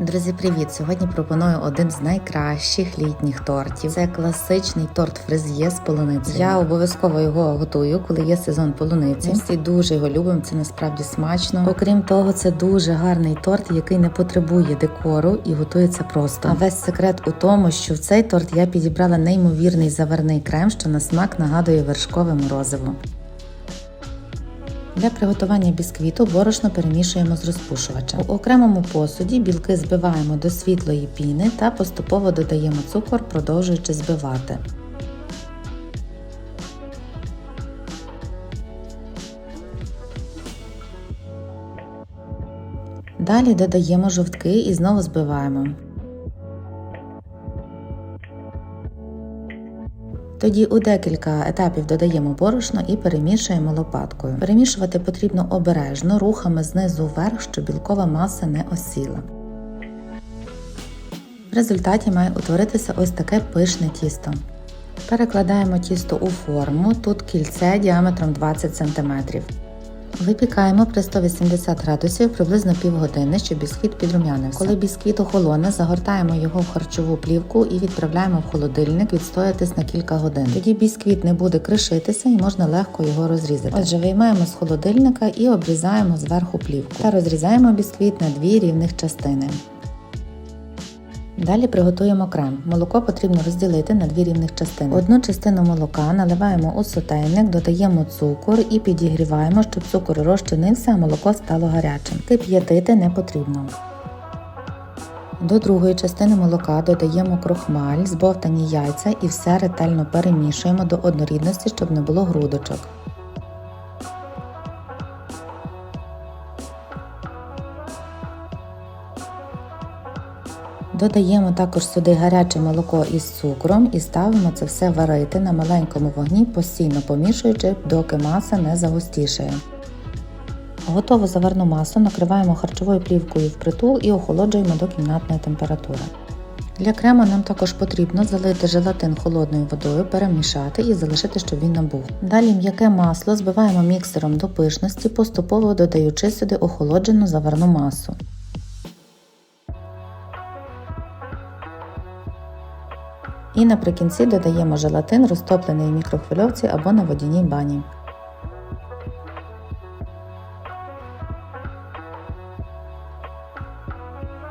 Друзі, привіт! Сьогодні пропоную один з найкращих літніх тортів. Це класичний торт фрез'є з полуниці. Я обов'язково його готую, коли є сезон полуниці. Ми всі дуже його любимо. Це насправді смачно. Окрім того, це дуже гарний торт, який не потребує декору і готується просто. А весь секрет у тому, що в цей торт я підібрала неймовірний заварний крем, що на смак нагадує вершкове морозиво. Для приготування бісквіту борошно перемішуємо з розпушувачем. У окремому посуді білки збиваємо до світлої піни та поступово додаємо цукор, продовжуючи збивати. Далі додаємо жовтки і знову збиваємо. Тоді у декілька етапів додаємо борошно і перемішуємо лопаткою. Перемішувати потрібно обережно рухами знизу вверх, щоб білкова маса не осіла. В результаті має утворитися ось таке пишне тісто. Перекладаємо тісто у форму, тут кільце діаметром 20 см. Випікаємо при 180 градусів приблизно півгодини, щоб бісквіт підрум'янився. Коли бісквіт охолоне, загортаємо його в харчову плівку і відправляємо в холодильник відстоятись на кілька годин. Тоді бісквіт не буде кришитися і можна легко його розрізати. Отже, виймаємо з холодильника і обрізаємо зверху плівку та розрізаємо бісквіт на дві рівних частини. Далі приготуємо крем. Молоко потрібно розділити на дві рівних частини. Одну частину молока наливаємо у сотейник, додаємо цукор і підігріваємо, щоб цукор розчинився, а молоко стало гарячим. Кип'ятити не потрібно. До другої частини молока додаємо крохмаль, збовтані яйця і все ретельно перемішуємо до однорідності, щоб не було грудочок. Додаємо також сюди гаряче молоко із цукром і ставимо це все варити на маленькому вогні, постійно помішуючи, доки маса не загустішає. Готову заварну масу накриваємо харчовою плівкою впритул і охолоджуємо до кімнатної температури. Для крему нам також потрібно залити желатин холодною водою, перемішати і залишити, щоб він набув. Далі м'яке масло збиваємо міксером до пишності, поступово додаючи сюди охолоджену заварну масу. І наприкінці додаємо желатин, розтоплений в мікрохвильовці або на водяній бані.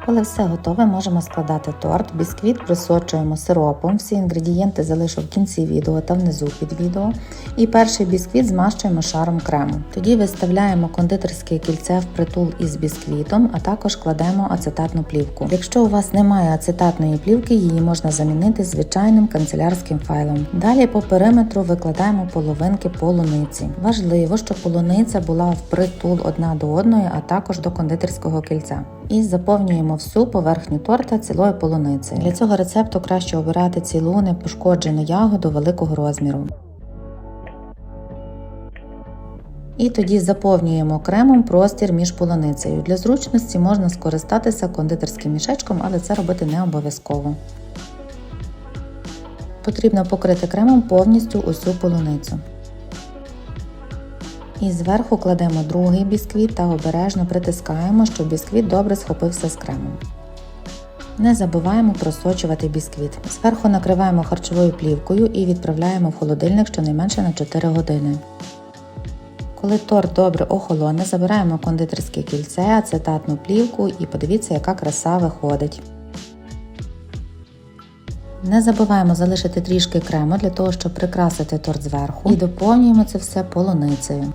Коли все готове, можемо складати торт, бісквіт присочуємо сиропом. Всі інгредієнти залишу в кінці відео та внизу під відео. І перший бісквіт змащуємо шаром крему. Тоді виставляємо кондитерське кільце в притул із бісквітом, а також кладемо ацетатну плівку. Якщо у вас немає ацетатної плівки, її можна замінити звичайним канцелярським файлом. Далі по периметру викладаємо половинки полуниці. Важливо, щоб полуниця була впритул одна до одної, а також до кондитерського кільця. І заповнюємо всю поверхню торта цілою полуницею. Для цього рецепту краще обирати цілу непошкоджену ягоду великого розміру. І тоді заповнюємо кремом простір між полуницею. Для зручності можна скористатися кондитерським мішечком, але це робити не обов'язково. Потрібно покрити кремом повністю усю полуницю. І зверху кладемо другий бісквіт та обережно притискаємо, щоб бісквіт добре схопився з кремом. Не забуваємо просочувати бісквіт. Зверху накриваємо харчовою плівкою і відправляємо в холодильник щонайменше на 4 години. Коли торт добре охолоне, забираємо кондитерське кільце, ацетатну плівку і подивіться, яка краса виходить. Не забуваємо залишити трішки крему для того, щоб прикрасити торт зверху і доповнюємо це все полуницею.